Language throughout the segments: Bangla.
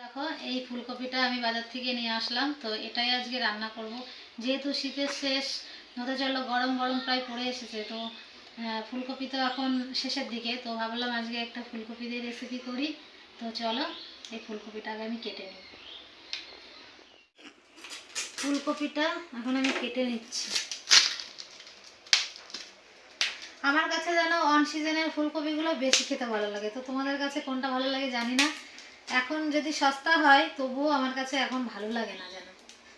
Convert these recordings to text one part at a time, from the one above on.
দেখো, এই ফুলকপিটা আমি বাজার থেকে নিয়ে আসলাম, তো এটাই আজকে রান্না করব। যেহেতু শীতের শেষ চলল গরম গরম প্রায় পড়ে এসেছে, তো ফুলকপি তো এখন শেষের দিকে, তো ভাবলাম আজকে একটা ফুলকপি দিয়ে রেসিপি করি। তো চলো, এই ফুলকপিটা আগে আমি কেটে নিই। ফুলকপিটা এখন আমি কেটে নিচ্ছি। আমার কাছে যেন অন সিজনের ফুলকপিগুলো বেশি খেতে ভালো লাগে। তো তোমাদের কাছে কোনটা ভালো লাগে জানি না। এখন যদি সস্তা হয়, তবুও আমার কাছে এখন ভালো লাগে না যেন।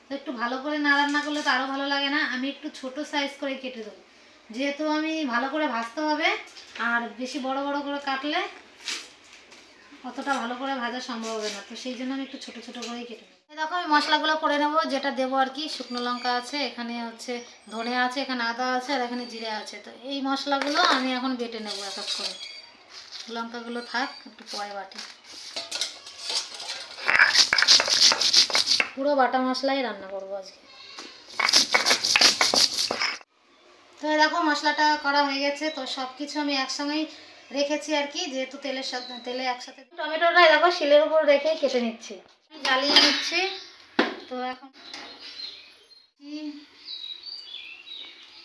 তো একটু ভালো করে না রান্না করলে তো আরও ভালো লাগে না। আমি একটু ছোট সাইজ করে কেটে দেবো। যেহেতু আমি ভালো করে ভাজতে হবে, আর বেশি বড় বড় করে কাটলে অতটা ভালো করে ভাজা সম্ভব হবে না। তো সেই জন্য আমি একটু ছোট ছোট করেই কেটে নেব। দেখো, আমি মশলাগুলো করে নেব, যেটা দেবো আর কি। শুকনো লঙ্কা আছে, এখানে হচ্ছে ধনে আছে, এখানে আদা আছে, আর এখানে জিরে আছে। তো এই মশলাগুলো আমি এখন বেটে নেব এক এক করে। লঙ্কাগুলো থাক, একটু পরে বাটি। পুরো বাটা মশলাই রান্না করব আজকে। তো দেখো, মশলাটা করা হয়ে গেছে। তো সব কিছু আমি একসঙ্গেই রেখেছি আর কি যেহেতু তেলের সাথে তেলে একসাথে টমেটোটা দেখো শিলের উপর রেখে কেটে নিচ্ছি। জ্বালিয়ে নিচ্ছি। তো এখন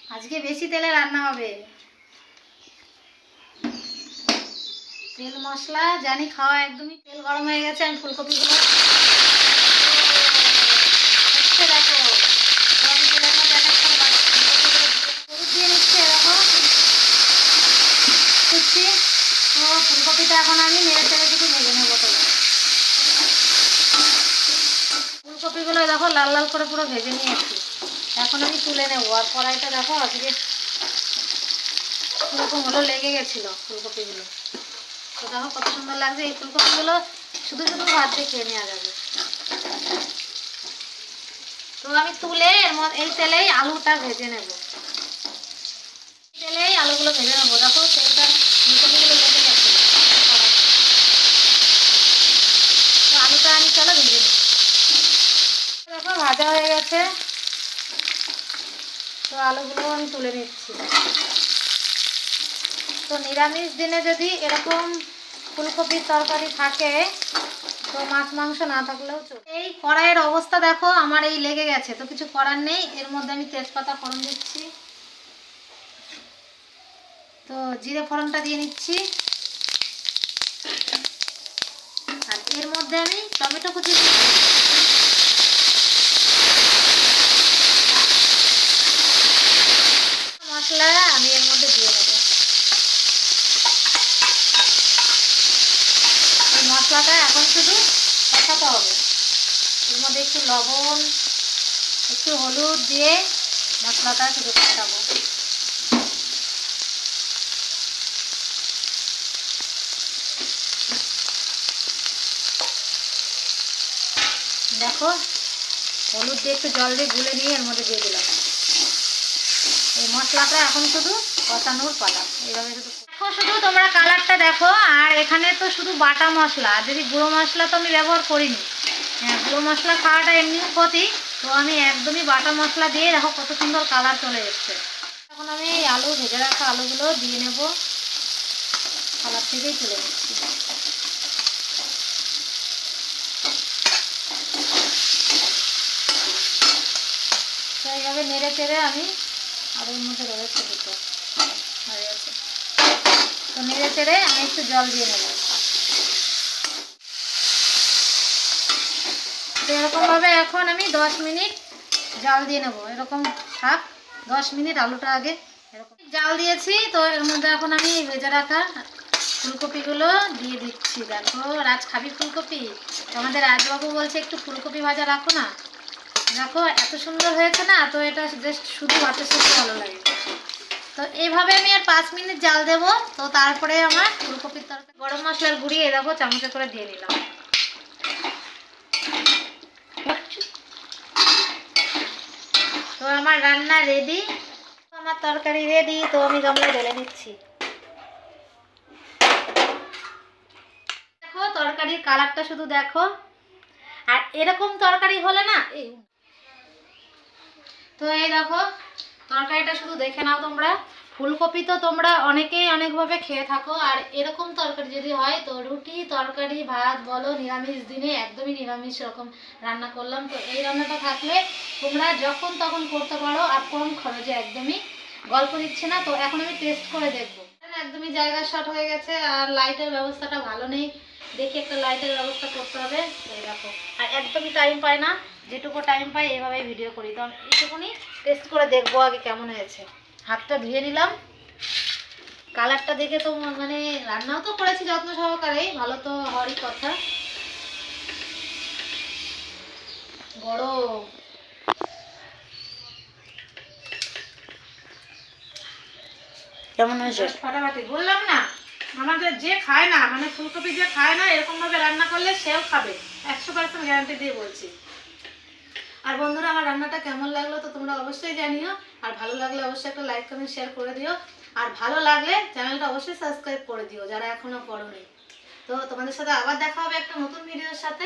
আজকে বেশি তেলে রান্না হবে। তেল মশলা জানি খাওয়া একদমই তেল গরম হয়ে গেছে আমি ফুলকপিগুলো। দেখো গরম তেলের মধ্যে এক এক করে বাটি ফুলকপিগুলো দিয়ে- হলুদ দিয়ে নিচ্ছে দেখো দিচ্ছি তো ফুলকপিটা এখন আমি নেড়ে চেড়ে শুধু ভেজে নেব তো ফুলকপিগুলো দেখো লাল লাল করে পুরো ভেজে নিয়েছি। এখন আমি তুলে নেব। আর কড়াইটা দেখো আজকে এরকম হলো লেগে গেছিল ফুলকপিগুলো। তো দেখো কত সুন্দর লাগছে। এই ফুলকপিগুলো শুধু শুধু ভাত দিয়ে খেয়ে নেওয়া যাবে। তো আমি তুলে এই তেলেই আলুটা ভেজে নেব। তেলেই আলুগুলো ভেজে নেব। দেখো তেলটা ফুলকপিগুলো লেগে গেছে তো আলুটা আমি চলো ভেজে নিই দেখো ভাজা হয়ে গেছে। তো আলুগুলো আমি তুলে নিচ্ছি। তো নিরামিষ দিনে যদি এরকম ফুলকপির তরকারি থাকে, তো মাছ মাংস না থাকলেও চলবে এই কড়াইয়ের অবস্থা দেখো, আমার এই লেগে গেছে। তো কিছু করার নেই, এর মধ্যে আমি তেজপাতা ফোড়ন দিচ্ছি। তো জিরে ফোড়নটা দিয়ে নিচ্ছি। আর এর মধ্যে আমি টমেটো কুচি দিচ্ছি মশলা আমি এর মধ্যে দিয়ে দেবো এই মশলাটা এখন শুধু কষাতে হবে এর মধ্যে একটু লবণ, একটু হলুদ দিয়ে মশলাটা শুধু কষাবো দেখো, হলুদ দিয়ে একটু জল দিয়ে গুলে নিয়ে এর মধ্যে দিয়ে দিলাম। এই মশলাটা এখন শুধু কষানোর পালা, এইভাবে শুধু শুধু তোমরা কালারটা দেখো, আর এখানে তো শুধু বাটা মশলা, আর যদি গুঁড়ো মশলা তো আমি ব্যবহার করিনি। গুঁড়ো মশলা খাওয়াটা এমনিও ক্ষতি। তো আমি একদমই বাটা মশলা দিয়ে দেখো কত সুন্দর কালার চলে এসছে। এখন আমি আলু, ভেজে রাখা আলুগুলো দিয়ে নেব। কালার থেকেই চলে নিচ্ছি তো এইভাবে নেড়ে চেড়ে আমি আলুর মধ্যে রয়েছে দুটো। হয়ে গেছে। তো নেড়ে চেড়ে আমি একটু জল দিয়ে নেব। তো এরকমভাবে এখন আমি দশ মিনিট জাল দিয়ে নেব। এরকম থাক, দশ মিনিট আলুটা আগে এরকম। জাল দিয়েছি, তো এর মধ্যে এখন আমি ভেজে রাখা ফুলকপিগুলো দিয়ে দিচ্ছি। দেখো, রাজ খাবি ফুলকপি? আমাদের রাজবাবু বলছে, একটু ফুলকপি ভাজা রাখো না। দেখো, এত সুন্দর হয়েছে না, তো এটা জাস্ট শুধু ভাতের ভালো লাগে। তো এইভাবে আমি আর পাঁচ মিনিট জাল দেব, তো তারপরে আমার ফুলকপির তরকারি। গরম মশলার গুঁড়ি, এই দেখো, চামচে করে দিয়ে দিলাম আমার রান্না রেডি আমার তরকারি রেডি তো আমি গামলা ঢেলে নিচ্ছি। দেখো, তরকারির কালারটা শুধু দেখো। আর এরকম তরকারি হলে না তো এই দেখো, তরকারিটা শুধু দেখে নাও তোমরা। ফুলকপি তো তোমরা অনেকেই অনেকভাবে খেয়ে থাকো, আর এরকম তরকারি যদি হয় তো রুটি, তরকারি, ভাত বলো, নিরামিষ দিনে একদমই নিরামিষ রকম রান্না করলাম। তো এই রান্নাটা থাকলে তোমরা যখন তখন করতে পারো, আর কম খরচে একদমই গল্প দিচ্ছে না। তো এখন আমি টেস্ট করে দেখব। একদমই জায়গা শর্ট হয়ে গেছে, আর লাইটের ব্যবস্থাটা ভালো নেই। দেখি একটা লাইটের ব্যবস্থা করতে হবে এই দেখো। আর একদমই টাইম পায় না, যেটুকু টাইম পাই এভাবেই ভিডিও করি। তো আমি এইটুকুনি টেস্ট করে দেখব আগে কেমন হয়েছে। হাতটা ধুয়ে নিলাম। কালারটা দেখে তো মানে রান্নাও তো করেছি যত্ন সহকারে ভালো তো হওয়ারই কথা। বড়। কেমন হয়েছে? ফাটাফাটি। বললাম না আমাদের যে খায় না মানে ফুলকপি যে খায় না এরকম ভাবে রান্না করলে সেও খাবে। একশো পার্সেন্ট গ্যারান্টি দিয়ে বলছি। আর বন্ধুরা, আমার রান্নাটা কেমন লাগল তো তোমরা অবশ্যই জানিও। আর ভালো লাগলে অবশ্যই একটা লাইক কমেন্ট শেয়ার করে দিও। আর ভালো লাগলে চ্যানেলটা অবশ্যই সাবস্ক্রাইব করে দিও, যারা এখনও করো তো তোমাদের সাথে আবার দেখা হবে একটা নতুন ভিডিওর সাথে।